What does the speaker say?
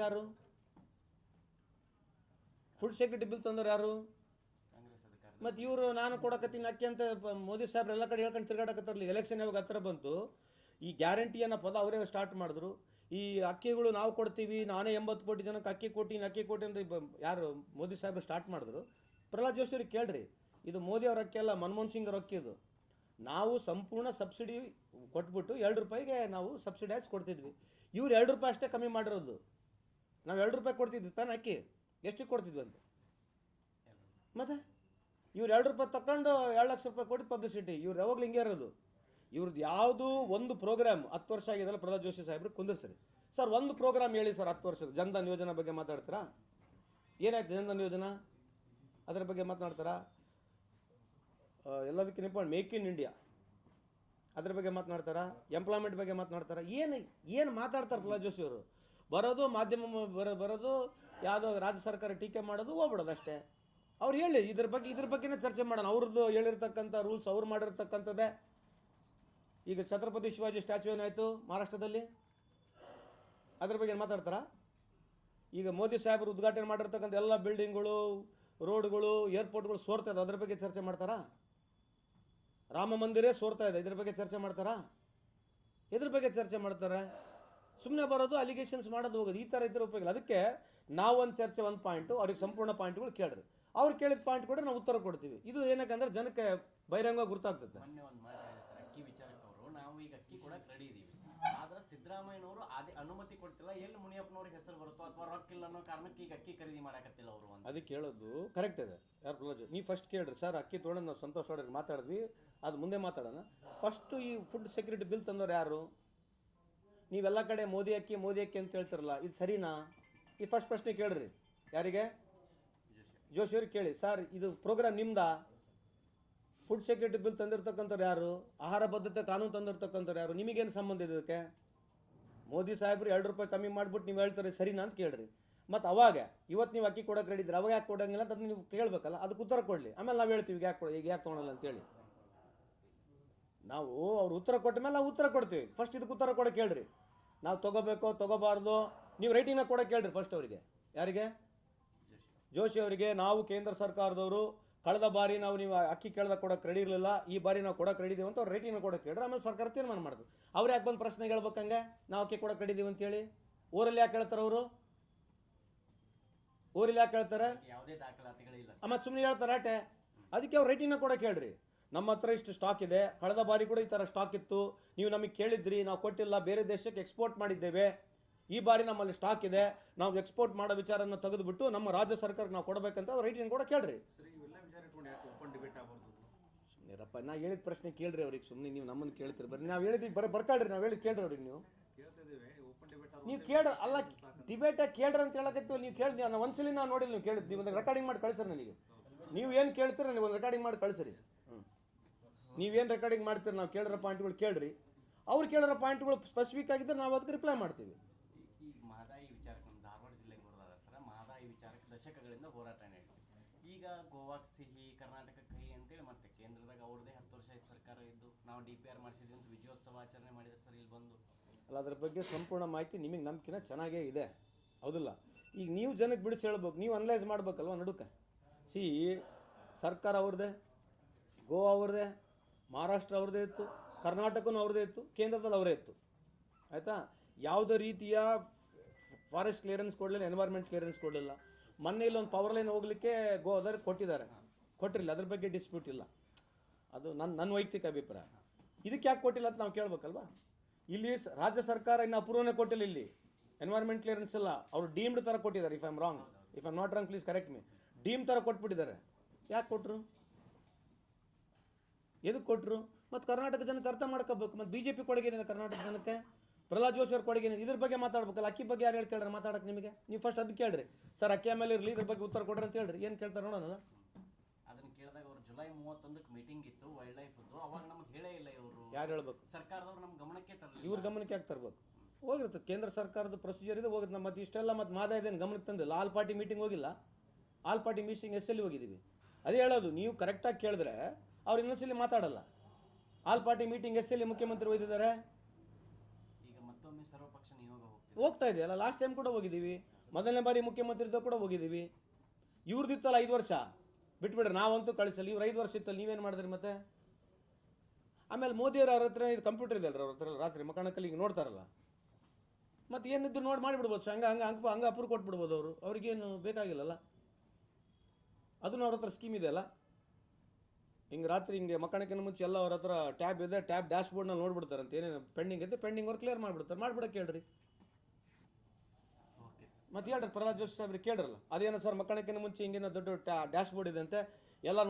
ತಂದವ್ರು ಯಾರು? Food security bill ತಂದವ್ರು ಯಾರು? ಮತ್ತು ಇವರು ನಾನು ಕೊಡಕತ್ತೀನಿ ಅಕ್ಕಿ ಅಂತ ಮೋದಿ ಸಾಹೇಬ್ರು ಎಲ್ಲ ಕಡೆ ಹೇಳ್ಕೊಂಡು ತಿರ್ಗಾಡಕತ್ತಾರಲ್ಲ ಎಲೆಕ್ಷನ್ ಯಾವಾಗ ಹತ್ರ ಬಂತು, ಈ ಗ್ಯಾರಂಟಿ ಅನ್ನೋ ಪದ ಅವರೇ ಸ್ಟಾರ್ಟ್ ಮಾಡಿದ್ರು. ಈ ಅಕ್ಕಿಗಳು ನಾವು ಕೊಡ್ತೀವಿ, ನಾನೇ ಎಂಬತ್ತು ಕೋಟಿ ಜನಕ್ಕೆ ಅಕ್ಕಿ ಕೋಟಿ ಅಕ್ಕಿ ಕೊಟ್ಟಿ ಅಂತ ಯಾರು ಮೋದಿ ಸಾಹೇಬ್ರು ಸ್ಟಾರ್ಟ್ ಮಾಡಿದ್ರು. ಪ್ರಹ್ಲಾದ್ ಜೋಶಿ ಅವ್ರಿಗೆ ಕೇಳ್ರಿ, ಇದು ಮೋದಿ ಅವ್ರ ಅಕ್ಕಿ ಅಲ್ಲ, ಮನಮೋಹನ್ ಸಿಂಗ್ ಅವ್ರ ಅಕ್ಕಿ ಇದು. ನಾವು ಸಂಪೂರ್ಣ ಸಬ್ಸಿಡಿ ಕೊಟ್ಬಿಟ್ಟು ಎರಡು ರೂಪಾಯಿಗೆ ನಾವು ಸಬ್ಸಿಡೈಸ್ ಕೊಡ್ತಿದ್ವಿ. ಇವ್ರು ಎರಡು ರೂಪಾಯಿ ಅಷ್ಟೇ ಕಮ್ಮಿ ಮಾಡಿರೋದು. ನಾವು ಎರಡು ರೂಪಾಯಿ ಕೊಡ್ತಿದ್ವಿ, ತಾನೆ ಅಕ್ಕಿ. ಎಷ್ಟು ಕೊಡ್ತಿದ್ವಿ ಅಂತ ಮತ್ತೆ? ಇವ್ರು ಎರಡು ರೂಪಾಯಿ ತಕೊಂಡು ಎರಡು ಲಕ್ಷ ರೂಪಾಯಿ ಕೊಟ್ಟು ಪಬ್ಲಿಸಿಟಿ ಇವ್ರು ಯಾವಾಗಲೂ ಹಿಂಗೆ ಇರೋದು. ಇವ್ರದ್ದು ಯಾವುದು ಒಂದು ಪ್ರೋಗ್ರಾಮ್ ಹತ್ತು ವರ್ಷ ಆಗಿದೆಲ್ಲ ಪ್ರಹ್ಲಾದ್ ಜೋಶಿ ಸಾಹೇಬ್ರು, ಕುಂದಿರ್ಸ್ರಿ. ಸರ್, ಒಂದು ಪ್ರೋಗ್ರಾಮ್ ಹೇಳಿ ಸರ್ ಹತ್ತು ವರ್ಷದ ಜನಧನ್ ಯೋಜನೆ ಬಗ್ಗೆ ಮಾತಾಡ್ತೀರಾ? ಏನಾಯ್ತು ಜನ್ಧನ್ ಯೋಜನಾ? ಅದರ ಬಗ್ಗೆ ಮಾತನಾಡ್ತಾರಾ? ಎಲ್ಲದಕ್ಕೆ ಇಂಪಾರ್ಟೆಂಟ್ ಮೇಕ್ ಇನ್ ಇಂಡಿಯಾ. ಅದ್ರ ಬಗ್ಗೆ ಮಾತನಾಡ್ತಾರಾ? ಎಂಪ್ಲಾಯ್ಮೆಂಟ್ ಬಗ್ಗೆ ಮಾತನಾಡ್ತಾರಾ? ಏನು ಏನು ಮಾತಾಡ್ತಾರೆ ಪ್ರಹ್ಲಾದ್ ಜೋಶಿ ಅವರು? ಬರೋದು, ಮಾಧ್ಯಮ ಬರೋ ಬರೋದು, ಯಾವುದೋ ರಾಜ್ಯ ಸರ್ಕಾರ ಟೀಕೆ ಮಾಡೋದು ಹೋಗ್ಬಿಡೋದು ಅಷ್ಟೇ. ಅವ್ರು ಹೇಳಿ, ಇದ್ರ ಬಗ್ಗೆ ಇದ್ರ ಬಗ್ಗೆನೇ ಚರ್ಚೆ ಮಾಡೋಣ. ಅವ್ರದ್ದು ಹೇಳಿರ್ತಕ್ಕಂಥ ರೂಲ್ಸ್ ಅವ್ರು ಮಾಡಿರ್ತಕ್ಕಂಥದ್ದೇ. ಈಗ ಛತ್ರಪತಿ ಶಿವಾಜಿ ಸ್ಟ್ಯಾಚು ಏನಾಯಿತು ಮಹಾರಾಷ್ಟ್ರದಲ್ಲಿ? ಅದ್ರ ಬಗ್ಗೆ ಏನು ಮಾತಾಡ್ತಾರಾ? ಈಗ ಮೋದಿ ಸಾಹೇಬರು ಉದ್ಘಾಟನೆ ಮಾಡಿರ್ತಕ್ಕಂಥ ಎಲ್ಲ ಬಿಲ್ಡಿಂಗ್ಗಳು, ರೋಡ್ಗಳು, ಏರ್ಪೋರ್ಟ್ಗಳು ಸೋರ್ತಾ ಇದೆ. ಅದ್ರ ಬಗ್ಗೆ ಚರ್ಚೆ ಮಾಡ್ತಾರಾ? ರಾಮ ಮಂದಿರೇ ಸೋರ್ತಾ ಇದೆ. ಇದ್ರ ಬಗ್ಗೆ ಚರ್ಚೆ ಮಾಡ್ತಾರಾ? ಇದ್ರ ಬಗ್ಗೆ ಚರ್ಚೆ ಮಾಡ್ತಾರೆ. ಸುಮ್ಮನೆ ಬರೋದು ಅಲಿಗೇಷನ್ಸ್ ಮಾಡೋದು ಹೋಗೋದು ಈ ಥರ ಇದ್ರೆ ಉಪಯೋಗ. ಅದಕ್ಕೆ ನಾವೊಂದು ಚರ್ಚೆ ಒಂದು ಪಾಯಿಂಟು ಅವ್ರಿಗೆ ಸಂಪೂರ್ಣ ಪಾಯಿಂಟ್ಗಳು ಕೇಳ್ರಿ ಅವ್ರು ಕೇಳಿದ ಪಾಯಿಂಟ್ ಕೊಟ್ಟರೆ ನಾವು ಉತ್ತರ ಕೊಡ್ತೀವಿ. ಇದು ಏನಕ್ಕಂದ್ರೆ ಜನಕ್ಕೆ ಬಹಿರಂಗ ಗೊತ್ತಾಗ್ತದೆ ನಾವು ಈಗ ಅಕ್ಕಿ ಕೂಡ ರೆಡಿ ಇದೀವಿ. ಆದ್ರೆ ಸಿದ್ದರಾಮಯ್ಯನವರು ಅದೇ ಅನುಮತಿ ಕೊಡ್ತಿಲ್ಲ ಎಲ್ಲಿ ಮುನಿಯಪ್ಪನವ್ರಿಗೆ ಹೆಸರು ಬರುತ್ತೋ ಅಥವಾ ರೊಕ್ಕ ಇಲ್ಲ ಅನ್ನೋ ಕಾರಣಕ್ಕೆ ಈಗ ಅಕ್ಕಿ ಖರೀದಿ ಮಾಡಕತ್ತಿಲ್ಲ ಅವರು ಅದಕ್ಕೆ ಕೇಳೋದು ಕರೆಕ್ಟ್ ಇದೆ. ಯಾರು ಪ್ರಲೋಜ್ ನೀವು ಫಸ್ಟ್ ಕೇಳ್ರಿ. ಸರ್ ಅಕ್ಕಿ ತೊಗೊಂಡು ನಾವು ಸಂತೋಷ ಮಾತಾಡಿದ್ವಿ. ಅದು ಮುಂದೆ ಮಾತಾಡೋಣ. ಫಸ್ಟ್ ಈ ಫುಡ್ ಸೆಕ್ಯೂರಿಟಿ ಬಿಲ್ ತಂದವ್ರು ಯಾರು? ನೀವೆಲ್ಲ ಕಡೆ ಮೋದಿ ಅಕ್ಕಿ ಮೋದಿ ಅಕ್ಕಿ ಅಂತ ಹೇಳ್ತಿರಲ್ಲ, ಇದು ಸರಿನಾ? ಈ ಫಸ್ಟ್ ಪ್ರಶ್ನೆ ಕೇಳ್ರಿ. ಯಾರಿಗೆ? ಜೋಶಿ ಅವ್ರಿಗೆ ಕೇಳಿ. ಸರ್ ಇದು ಪ್ರೋಗ್ರಾಮ್ ನಿಮ್ದ? ಫುಡ್ ಸೆಕ್ಯೂರಿಟಿ ಬಿಲ್ ತಂದಿರ್ತಕ್ಕಂಥವ್ರು ಯಾರು? ಆಹಾರ ಬದ್ಧತೆ ಕಾನೂನು ತಂದಿರ್ತಕ್ಕಂಥವ್ರು ಯಾರು? ನಿಮಗೇನು ಸಂಬಂಧ ಇದೆ ಇದಕ್ಕೆ? ಮೋದಿ ಸಾಹೇಬ್ರು ಎರಡು ರೂಪಾಯಿ ಕಮ್ಮಿ ಮಾಡಿಬಿಟ್ಟು ನೀವು ಹೇಳ್ತಾರೆ ಸರಿನಾ ಅಂತ ಕೇಳ್ರಿ. ಮತ್ತು ಅವಾಗ, ಇವತ್ತು ನೀವು ಅಕ್ಕಿ ಕೊಡೋಕೆ ರೆಡಿ ಇದ್ರೆ ಅವಾಗ ಯಾಕೆ ಕೊಡೋಂಗಿಲ್ಲ ಅಂತ ನೀವು ಕೇಳಬೇಕಲ್ಲ, ಅದಕ್ಕೆ ಉತ್ತರ ಕೊಡಲಿ. ಆಮೇಲೆ ನಾವು ಹೇಳ್ತೀವಿ ಈಗ ಯಾಕೆ ಈಗ ಯಾಕೆ ತೊಗೊಳಲ್ಲ ಅಂತೇಳಿ ನಾವು ಅವ್ರು ಉತ್ತರ ಕೊಟ್ಟ ಮೇಲೆ ನಾವು ಉತ್ತರ ಕೊಡ್ತೀವಿ. ಫಸ್ಟ್ ಇದಕ್ಕೆ ಉತ್ತರ ಕೊಡೋಕೆ ಹೇಳ್ರಿ ನಾವು ತಗೋಬೇಕೋ ತಗೋಬಾರ್ದು ನೀವು ರೈಟಿಂಗ್ನ ಕೊಡೋಕೆ ಕೇಳ್ರಿ ಫಸ್ಟ್ ಅವರಿಗೆ. ಯಾರಿಗೆ? ಜೋಶಿ ಅವರಿಗೆ. ನಾವು ಕೇಂದ್ರ ಸರ್ಕಾರದವರು ಕಳೆದ ಬಾರಿ ನಾವು ನೀವು ಅಕ್ಕಿ ಕೇಳ್ದ ಕೊಡೋಕೆ ರೆಡಿ ಇರಲಿಲ್ಲ ಈ ಬಾರಿ ನಾವು ಕೊಡೋಕೆ ರೆಡಿ ಅಂತ ಅವ್ರು ರೇಟಿಂಗ್ನ ಕೊಡೋಕೆ ಹೇಳ್ರಿ ಆಮೇಲೆ ಸರ್ಕಾರ ತೀರ್ಮಾನ ಮಾಡ್ತು ಅವ್ರು ಯಾಕೆ ಬಂದು ಪ್ರಶ್ನೆ ಹೇಳ್ಬೇಕಂಗೆ ನಾವು ಅಕ್ಕಿ ಕೊಡೋಕೆ ಇದೀವಿ ಅಂತೇಳಿ. ಊರಲ್ಲಿ ಯಾಕೆ ಹೇಳ್ತಾರೆ ಅವರು? ಊರಲ್ಲಿ ಯಾಕೆ ಹೇಳ್ತಾರೆ ಅಮ್ಮ ಸುಮ್ಮನೆ ಹೇಳ್ತಾರೆ ಅಟೆ ಅದಕ್ಕೆ ಅವ್ರು ರೇಟಿಂಗ್ನ ಕೊಡೋಕೆ ಹೇಳ್ರಿ ನಮ್ಮ ಹತ್ರ ಇಷ್ಟು ಸ್ಟಾಕ್ ಇದೆ. ಕಳೆದ ಬಾರಿ ಕೂಡ ಈ ಥರ ಸ್ಟಾಕ್ ಇತ್ತು. ನೀವು ನಮಗೆ ಕೇಳಿದ್ರಿ ನಾವು ಕೊಟ್ಟಿಲ್ಲ ಬೇರೆ ದೇಶಕ್ಕೆ ಎಕ್ಸ್ಪೋರ್ಟ್ ಮಾಡಿದ್ದೇವೆ. ಈ ಬಾರಿ ನಮ್ಮಲ್ಲಿ ಸ್ಟಾಕ್ ಇದೆ. ನಾವು ಎಕ್ಸ್ಪೋರ್ಟ್ ಮಾಡೋ ವಿಚಾರನ ತೆಗೆದುಬಿಟ್ಟು ನಮ್ಮ ರಾಜ್ಯ ಸರ್ಕಾರಕ್ಕೆ ನಾವು ಕೊಡಬೇಕಂತ ಅವ್ರು ರೈಟಿಂಗ್ ಕೂಡ ಕೇಳ್ರಿ. ಸುಮ್ಮನಿರಪ್ಪ ನಾ ಹೇಳಿದ ಪ್ರಶ್ನೆ ಕೇಳ್ರಿ ಅವ್ರಿಗೆ ಸುಮ್ಮನೆ ನೀವು ನಮ್ಮನ್ನು ಕೇಳ್ತೀರಿ. ಬರ್ರಿ ನಾವು ಹೇಳಿದ್ವಿ ಬರ ಬರ್ಕಾಳ್ರಿ ನಾವು ಹೇಳಿ ಕೇಳ್ರಿ ಅವ್ರಿಗೆ ನೀವು. ನೀವು ಕೇಳ ಅಲ್ಲ ಡಿಬೇಟ್ ಕೇಳ್ರಿ ಅಂತ ಹೇಳಕತ್ತೀವಿ ನೀವು ಕೇಳಿ ನಾನು ಒಂದ್ಸಲಿ ನಾವು ನೋಡಿಲ್ಲ ನೀವು ಕೇಳಿದ್ವಿ ಒಂದು ರೆಕಾರ್ಡಿಂಗ್ ಮಾಡಿ ಕಳಿಸ್ರಿ ನನಗೆ. ನೀವು ಏನು ಕೇಳ್ತೀರ ನೀವು ಒಂದು ರೆಕಾರ್ಡಿಂಗ್ ಮಾಡಿ ಕಳಿಸ್ರಿ. ನೀವೇನು ರೆಕಾರ್ಡಿಂಗ್ ಮಾಡ್ತೀರಿ ನಾವು ಕೇಳಿರೋ ಪಾಯಿಂಟ್ಗಳು ಕೇಳ್ರಿ. ಅವ್ರು ಕೇಳಿರೋ ಪಾಯಿಂಟ್ಗಳು ಸ್ಪೆಸಿಫಿಕ್ ಆಗಿದ್ರೆ ನಾವು ಅದಕ್ಕೆ ರಿಪ್ಲೈ ಮಾಡ್ತೀವಿ. ಈ- ಮಹದಾಯಿ ವಿಚಾರಕ್ಕೆ ನಮ್ಮ ಧಾರವಾಡ ಜಿಲ್ಲೆಗೆ ಬರೋದಾದ್ರೆ ಸರ್ ಮಹದಾಯಿ ವಿಚಾರಕ್ಕೆ ದಶಕಗಳಿಂದ ಹೋರಾಟ ನಡೀತು ಈಗ ಗೋವಾಕ್ ಸಿಹಿ ಕರ್ನಾಟಕ ಕಹಿ ಅಂತೇಳಿ ಮತ್ತೆ ಕೇಂದ್ರದಾಗ ಅವ್ರದೇ ಹತ್ತು ವರ್ಷ ಆಯ್ತು ಸರ್ಕಾರ ಇದ್ದು ನಾವು ಡಿ ಪಿ ಆರ್ ಮಾಡಿಸಿದ್ವಿ ಅಂತ ವಿಜಯೋತ್ಸವ ಆಚರಣೆ ಮಾಡಿದ್ರೆ ಸರ್ ಇಲ್ಲಿ ಬಂದು. ಅಲ್ಲ ಅದ್ರ ಬಗ್ಗೆ ಸಂಪೂರ್ಣ ಮಾಹಿತಿ ನಿಮಗೆ ನಂಬಿಕೆನ ಚೆನ್ನಾಗೇ ಇದೆ. ಹೌದಿಲ್ಲ? ಈಗ ನೀವು ಜನಕ್ಕೆ ಬಿಡಿಸಿ ಹೇಳ್ಬೇಕು ನೀವು ಅನಲೈಸ್ ಮಾಡ್ಬೇಕಲ್ವ ನಡುಕ? ಸಿ ಸರ್ಕಾರ ಅವ್ರದ್ದೇ ಗೋವಾ ಅವ್ರದ್ದೇ ಮಹಾರಾಷ್ಟ್ರ ಅವ್ರದ್ದೇ ಇತ್ತು, ಕರ್ನಾಟಕನೂ ಅವ್ರದ್ದೇ ಇತ್ತು, ಕೇಂದ್ರದಲ್ಲಿ ಅವರೇ ಇತ್ತು. ಆಯಿತಾ? ಯಾವುದೇ ರೀತಿಯ ಫಾರೆಸ್ಟ್ ಕ್ಲಿಯರೆನ್ಸ್ ಕೊಡಲಿಲ್ಲ ಎನ್ವೈರ್ಮೆಂಟ್ ಕ್ಲಿಯರೆನ್ಸ್ ಕೊಡಲಿಲ್ಲ. ಮೊನ್ನೆ ಇಲ್ಲೊಂದು ಪವರ್ ಲೈನ್ ಹೋಗಲಿಕ್ಕೆ ಗೋ ಅದರ್ ಕೊಟ್ಟಿದ್ದಾರೆ. ಕೊಟ್ಟಿರಲಿಲ್ಲ, ಅದ್ರ ಬಗ್ಗೆ ಡಿಸ್ಪ್ಯೂಟ್ ಇಲ್ಲ. ಅದು ನನ್ನ ನನ್ನ ವೈಯಕ್ತಿಕ ಅಭಿಪ್ರಾಯ. ಇದಕ್ಕೆ ಯಾಕೆ ಕೊಟ್ಟಿಲ್ಲ ಅಂತ ನಾವು ಕೇಳಬೇಕಲ್ವಾ? ಇಲ್ಲಿ ರಾಜ್ಯ ಸರ್ಕಾರ ಇನ್ನು ಅಪೂರ್ವನೇ ಕೊಟ್ಟಿಲ್ಲ ಇಲ್ಲಿ. ಎನ್ವೈರ್ಮೆಂಟ್ ಕ್ಲಿಯರೆನ್ಸ್ ಇಲ್ಲ. ಅವರು ಡೀಮ್ಡ್ ಥರ ಕೊಟ್ಟಿದ್ದಾರೆ if I'm wrong if I'm not wrong please correct me deem ಥರ ಕೊಟ್ಬಿಟ್ಟಿದ್ದಾರೆ. ಯಾಕೆ ಕೊಟ್ಟರು ಎದಕ್ಕೆ ಕೊಟ್ಟರು ಮತ್ತು ಕರ್ನಾಟಕ ಜನಕ್ಕೆ ಅರ್ಥ ಮಾಡ್ಕೋಬೇಕು. ಮತ್ತು ಬಿ ಜೆ ಪಿ ಕೊಡುಗೆ ಏನಿದೆ ಕರ್ನಾಟಕ ಜನಕ್ಕೆ? ಪ್ರಹ್ಲಾದ್ ಜೋಶಿ ಅವ್ರ ಕೊಡುಗೆ ಏನಿದೆ? ಇದ್ರ ಬಗ್ಗೆ ಮಾತಾಡ್ಬೇಕಲ್ಲ. ಅಕ್ಕಿ ಬಗ್ಗೆ ಯಾರು ಹೇಳಿ ಕೇಳ್ರಿ ಮಾತಾಡಕ್ಕೆ ನಿಮಗೆ? ನೀವು ಫಸ್ಟ್ ಅದಕ್ಕೆ ಕೇಳ್ರಿ. ಸರ್ ಅಕ್ಕಿ ಆಮೇಲೆ ಇರಲಿ ಇದ್ರ ಬಗ್ಗೆ ಉತ್ತರ ಕೊಡ್ರಿ ಅಂತ ಹೇಳ್ರಿ. ಏನು ಕೇಳ್ತಾರೆ ನೋಡೋಣ ಅದನ್ನ ಕೇಳಿದಾಗ ಅವರು ಜುಲೈ ಮೂವತ್ತೊಂದಕ್ಕೆ ಮೀಟಿಂಗ್ ಇತ್ತು ವೈಲ್ಡ್ ಲೈಫ್ ಅವಾಗ ನಮ್ಗೆ ಹೇಳೇ ಇಲ್ಲ ಇವರು. ಯಾರು ಹೇಳ್ಬೇಕು? ಸರ್ಕಾರದವ್ರು ನಮ್ಮ ಗಮನಕ್ಕೆ ತರಲಿ ಇವ್ರ ಗಮನಕ್ಕೆ ಯಾಕೆ ತರಬೇಕು? ಹೋಗಿರುತ್ತೆ. ಕೇಂದ್ರ ಸರ್ಕಾರದ ಪ್ರೊಸೀಜರ್ ಇದೆ ಹೋಗುತ್ತೆ ನಮ್ಮ ಮತ್ತೆ ಇಷ್ಟೆಲ್ಲ ಮತ್ತು ಗಮನಕ್ಕೆ ತಂದಿಲ್ಲ. ಆಲ್ ಪಾರ್ಟಿ ಮೀಟಿಂಗ್ ಹೋಗಿಲ್ಲ. ಆಲ್ ಪಾರ್ಟಿ ಮೀಟಿಂಗ್ ಎಸ್ ಎಲ್ಲಿ ಹೋಗಿದ್ದೀವಿ. ಅದೇ ಹೇಳೋದು. ನೀವು ಕರೆಕ್ಟಾಗಿ ಕೇಳಿದ್ರೆ ಅವ್ರು ಇನ್ನೊಂದ್ಸಲಿ ಮಾತಾಡಲ್ಲ. ಆಲ್ ಪಾರ್ಟಿ ಮೀಟಿಂಗ್ ಎಸ್ ಎಲ್ಲಿ ಮುಖ್ಯಮಂತ್ರಿ ಹೋಗಿದ್ದಾರೆ ಹೋಗ್ತಾ ಇದೆಯಲ್ಲ ಲಾಸ್ಟ್ ಟೈಮ್ ಕೂಡ ಹೋಗಿದ್ದೀವಿ. ಮೊದಲನೇ ಬಾರಿ ಮುಖ್ಯಮಂತ್ರಿ ಕೂಡ ಹೋಗಿದ್ದೀವಿ. ಇವ್ರದ್ದಿತ್ತಲ್ಲ ಐದು ವರ್ಷ. ಬಿಟ್ಬಿಡ್ರಿ ನಾವಂತೂ ಕಳಿಸಲ್ಲ. ಇವ್ರು ಐದು ವರ್ಷ ಇತ್ತಲ್ಲ ನೀವೇನು ಮಾಡಿದ್ರಿ ಮತ್ತೆ? ಆಮೇಲೆ ಮೋದಿಯವ್ರ ಅವ್ರ ಹತ್ರ ಇದು ಕಂಪ್ಯೂಟರ್ ಇದೆ ಅವ್ರ ಹತ್ರ. ರಾತ್ರಿ ಮಕಾಣಕ್ಕಲ್ಲಿ ಹಿಂಗೆ ನೋಡ್ತಾರಲ್ಲ. ಮತ್ತೆ ಏನಿದ್ದು ನೋಡಿ ಮಾಡಿಬಿಡ್ಬೋದು. ಹಂಗೆ ಹಂಗೆ ಹಂಗೆ ಹಂಗೆ ಅಪ್ರೂವ್ ಕೊಟ್ಬಿಡ್ಬೋದು ಅವರು. ಅವ್ರಿಗೇನು ಬೇಕಾಗಿಲ್ಲಲ್ಲ? ಅದನ್ನು ಅವ್ರ ಹತ್ರ ಸ್ಕೀಮ್ ಇದೆ ಅಲ್ಲ? ಹಿಂಗೆ ರಾತ್ರಿ ಹಿಂಗೆ ಮಕ್ಕಳಕ್ಕಿಂತ ಮುಂಚೆ ಎಲ್ಲ ಅವ್ರ ಹತ್ರ ಟ್ಯಾಬ್ ಇದೆ ಟ್ಯಾಬ್ ಡ್ಯಾಶ್ ಬೋರ್ಡ್ನಲ್ಲಿ ಅಂತ. ಏನೇನು ಪೆಂಡಿಂಗ್ ಇದೆ ಪೆಂಡಿಂಗ್ ಅವ್ರು ಕ್ಲಿಯರ್ ಮಾಡಿಬಿಡ್ತಾರೆ. ಮಾಡ್ಬಿಡಕ್ಕೆ ಹೇಳ್ರಿ. ಮತ್ತೆ ಹೇಳ್ರಿ ಪ್ರಹ್ಲಾದ್ ಜೋಶಿ ಸಾಹೇಬ್ರಿ ಕೇಳ್ರಲ್ಲ ಅದೇನೋ ಸರ್ ಮಕ್ಕಳಕ್ಕಿಂತ ಮುಂಚೆ ಹಿಂಗಿನ ದೊಡ್ಡ ಡ್ಯಾಶ್ ಬೋರ್ಡ್ ಇದೆ ಅಂತೆ? ಎಲ್ಲ